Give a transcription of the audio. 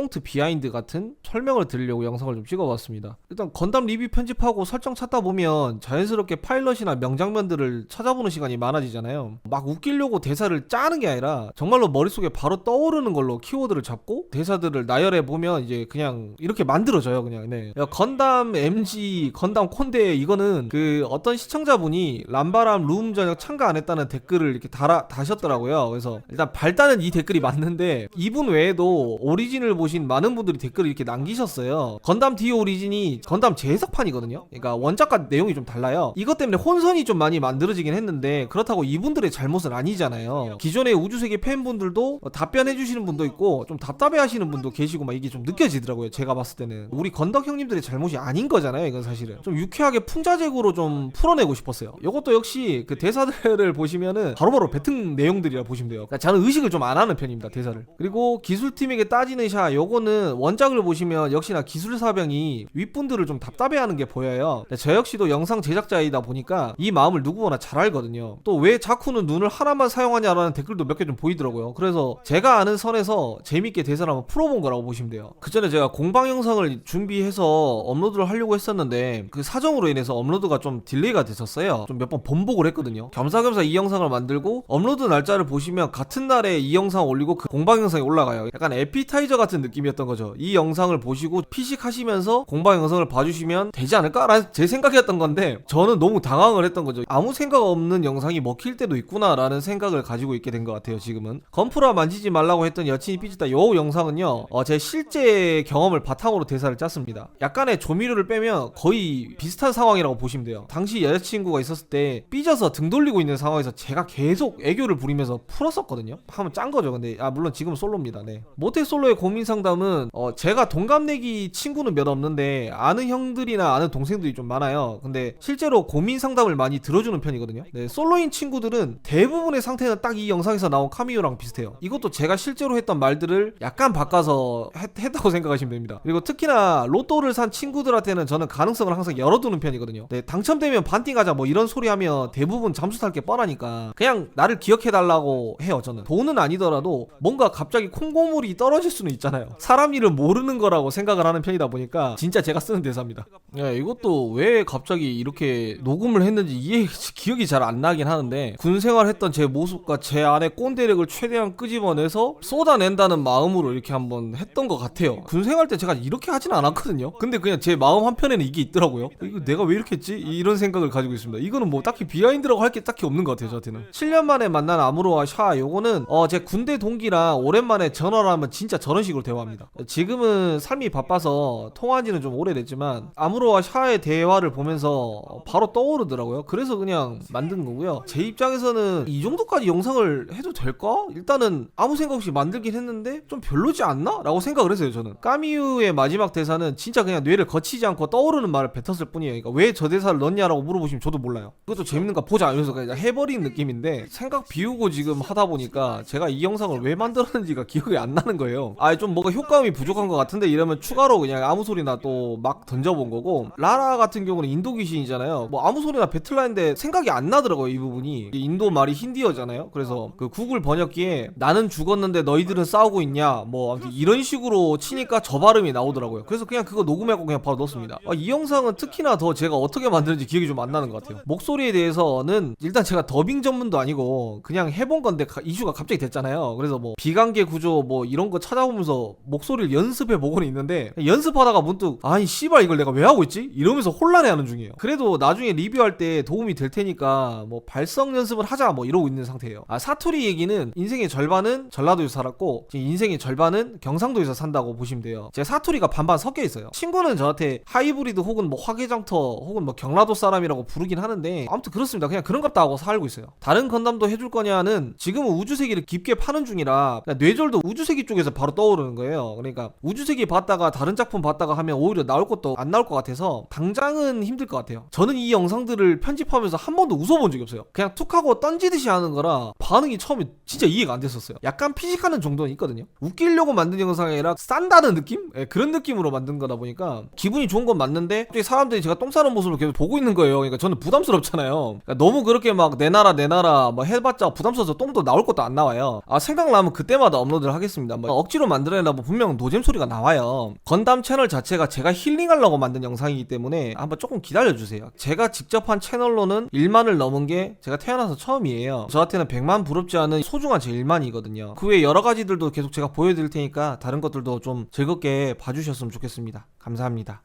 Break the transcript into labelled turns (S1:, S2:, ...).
S1: 꽁트 비하인드 같은 설명을 드리려고 영상을 좀 찍어봤습니다. 일단 건담 리뷰 편집하고 설정 찾다 보면 자연스럽게 파일럿이나 명장면들을 찾아보는 시간이 많아지잖아요. 막 웃기려고 대사를 짜는 게 아니라 정말로 머릿속에 바로 떠오르는 걸로 키워드를 잡고 대사들을 나열해 보면 이제 그냥 이렇게 만들어져요. 그냥 네. 야, 건담 MG, 건담 콘데 이거는 그 어떤 시청자분이 람바람 룸 저녁 참가 안 했다는 댓글을 이렇게 달아 다셨더라고요. 그래서 일단 발단은 이 댓글이 맞는데 이분 외에도 오리진을 보신 많은 분들이 댓글을 이렇게 남기셨어요. 건담 D 오리진이 건담 재해석판이거든요. 그러니까 원작과 내용이 좀 달라요. 이것 때문에 혼선이 좀 많이 만들어지긴 했는데 그렇다고 이분들의 잘못은 아니잖아요. 기존의 우주세계 팬분들도 답변해 주시는 분도 있고 좀 답답해 하시는 분도 계시고 막 이게 좀 느껴지더라고요. 제가 봤을 때는 우리 건덕 형님들의 잘못이 아닌 거잖아요. 이건 사실은 좀 유쾌하게 풍자적으로 좀 풀어내고 싶었어요. 이것도 역시 그 대사들을 보시면은 바로바로 뱉은 내용들이라 보시면 돼요. 그러니까 저는 의식을 좀 안 하는 편입니다. 대사를. 그리고 기술팀에게 따지는 샤 요거는 원작을 보시면 역시나 기술사병이 윗분들을 좀 답답해하는 게 보여요. 저 역시도 영상 제작자이다 보니까 이 마음을 누구보다 잘 알거든요. 또 왜 자쿠는 눈을 하나만 사용하냐라는 댓글도 몇 개 좀 보이더라고요. 그래서 제가 아는 선에서 재밌게 대사를 한번 풀어본 거라고 보시면 돼요. 그 전에 제가 공방 영상을 준비해서 업로드를 하려고 했었는데 그 사정으로 인해서 업로드가 좀 딜레이가 됐었어요. 좀 몇 번 번복을 했거든요. 겸사겸사 이 영상을 만들고 업로드 날짜를 보시면 같은 날에 이 영상 올리고 그 공방 영상이 올라가요. 약간 에피타이저 같은 느낌 이었던 거죠. 이 영상을 보시고 피식하시면서 공방 영상을 봐주시면 되지 않을까라는 제 생각이었던 건데 저는 너무 당황을 했던 거죠. 아무 생각 없는 영상이 먹힐 때도 있구나라는 생각을 가지고 있게 된 것 같아요. 지금은 건프라 만지지 말라고 했던 여친이 삐졌다. 요 영상은요. 어, 제 실제 경험을 바탕으로 대사를 짰습니다. 약간의 조미료를 빼면 거의 비슷한 상황이라고 보시면 돼요. 당시 여자친구가 있었을 때 삐져서 등 돌리고 있는 상황에서 제가 계속 애교를 부리면서 풀었었거든요. 한번 짠 거죠. 근데 아 물론 지금은 솔로입니다. 네. 모태 솔로의 고민 상담은 어, 제가 동갑내기 친구는 몇 없는데 아는 형들이나 아는 동생들이 좀 많아요. 근데 실제로 고민 상담을 많이 들어주는 편이거든요. 네, 솔로인 친구들은 대부분의 상태는 딱 이 영상에서 나온 카미오랑 비슷해요. 이것도 제가 실제로 했던 말들을 약간 바꿔서 했, 했다고 생각하시면 됩니다. 그리고 특히나 로또를 산 친구들한테는 저는 가능성을 항상 열어두는 편이거든요. 네, 당첨되면 반띵하자 뭐 이런 소리 하면 대부분 잠수 탈 게 뻔하니까 그냥 나를 기억해달라고 해요. 저는 돈은 아니더라도 뭔가 갑자기 콩고물이 떨어질 수는 있잖아요. 사람 일을 모르는 거라고 생각을 하는 편이다 보니까 진짜 제가 쓰는 대사입니다. 야, 이것도 왜 갑자기 이렇게 녹음을 했는지 이해 기억이 잘 안 나긴 하는데 군 생활했던 제 모습과 제 안의 꼰대력을 최대한 끄집어내서 쏟아낸다는 마음으로 이렇게 한번 했던 것 같아요. 군 생활 때 제가 이렇게 하진 않았거든요. 근데 그냥 제 마음 한편에는 이게 있더라고요. 이거 내가 왜 이렇게 했지? 이런 생각을 가지고 있습니다. 이거는 뭐 딱히 비하인드라고 할 게 딱히 없는 것 같아요. 저한테는. 7년 만에 만난 아무로와 샤 요거는 어 제 군대 동기랑 오랜만에 전화를 하면 진짜 저런 식으로 대화 합니다. 지금은 삶이 바빠서 통화한 지는 좀 오래됐지만 아무로와 샤의 대화를 보면서 바로 떠오르더라고요. 그래서 그냥 만든 거고요. 제 입장에서는 이 정도까지 영상을 해도 될까? 일단은 아무 생각 없이 만들긴 했는데 좀 별로지 않나? 라고 생각을 했어요 저는 까미유의 마지막 대사는 진짜 그냥 뇌를 거치지 않고 떠오르는 말을 뱉었을 뿐이에요 그러니까 왜 저 대사를 넣냐라고 물어보시면 저도 몰라요 그것도 재밌는가 보자 이러면서 그냥 해버린 느낌인데 생각 비우고 지금 하다 보니까 제가 이 영상을 왜 만들었는지가 기억이 안 나는 거예요 아 좀 뭔가 효과음이 부족한 것 같은데 이러면 추가로 그냥 아무 소리나 또 막 던져본 거고. 라라 같은 경우는 인도 귀신이잖아요. 뭐 아무 소리나 배틀라인데 생각이 안 나더라고요 이 부분이. 인도 말이 힌디어잖아요. 그래서 그 구글 번역기에 나는 죽었는데 너희들은 싸우고 있냐 뭐 아무튼 이런 식으로 치니까 저 발음이 나오더라고요. 그래서 그냥 그거 녹음하고 그냥 바로 넣었습니다. 아, 이 영상은 특히나 더 제가 어떻게 만드는지 기억이 좀 안 나는 것 같아요. 목소리에 대해서는 일단 제가 더빙 전문도 아니고 그냥 해본 건데 가- 이슈가 갑자기 됐잖아요. 그래서 뭐 비관계 구조 뭐 이런 거 찾아보면서 목소리를 연습해 보고는 있는데 연습하다가 문득 아니 씨발 이걸 내가 왜 하고 있지? 이러면서 혼란해하는 중이에요. 그래도 나중에 리뷰할 때 도움이 될 테니까 뭐 발성 연습을 하자 뭐 이러고 있는 상태예요. 아 사투리 얘기는 인생의 절반은 전라도에서 살았고 인생의 절반은 경상도에서 산다고 보시면 돼요. 제 사투리가 반반 섞여 있어요. 친구는 저한테 하이브리드 혹은 뭐 화개장터 혹은 뭐 경라도 사람이라고 부르긴 하는데 아무튼 그렇습니다. 그냥 그런갑다 하고 살고 있어요. 다른 건담도 해줄 거냐는 지금은 우주세기를 깊게 파는 중이라 뇌절도 우주세기 쪽에서 바로 떠오르는 거예요 그러니까 우주세기 봤다가 다른 작품 봤다가 하면 오히려 나올 것도 안 나올 것 같아서 당장은 힘들 것 같아요. 저는 이 영상들을 편집하면서 한 번도 웃어본 적이 없어요. 그냥 툭 하고 던지듯이 하는 거라 반응이 처음에 진짜 이해가 안 됐었어요. 약간 피식하는 정도는 있거든요. 웃기려고 만든 영상이 아니라 싼다는 느낌? 예, 그런 느낌으로 만든 거다 보니까 기분이 좋은 건 맞는데 사람들이 제가 똥 싸는 모습을 계속 보고 있는 거예요. 그러니까 저는 부담스럽잖아요. 그러니까 너무 그렇게 막 내놔라 내놔라 뭐 해봤자 부담스러워서 똥도 나올 것도 안 나와요. 아 생각나면 그때마다 업로드를 하겠습니다. 뭐 억지로 만들어내 라 때마다 뭐 분명 노잼 소리가 나와요. 건담 채널 자체가 제가 힐링하려고 만든 영상이기 때문에 한번 조금 기다려주세요. 제가 직접 한 채널로는 1만을 넘은 게 제가 태어나서 처음이에요. 저한테는 100만 부럽지 않은 소중한 제 1만이거든요. 그 외 여러 가지들도 계속 제가 보여드릴 테니까 다른 것들도 좀 즐겁게 봐주셨으면 좋겠습니다. 감사합니다.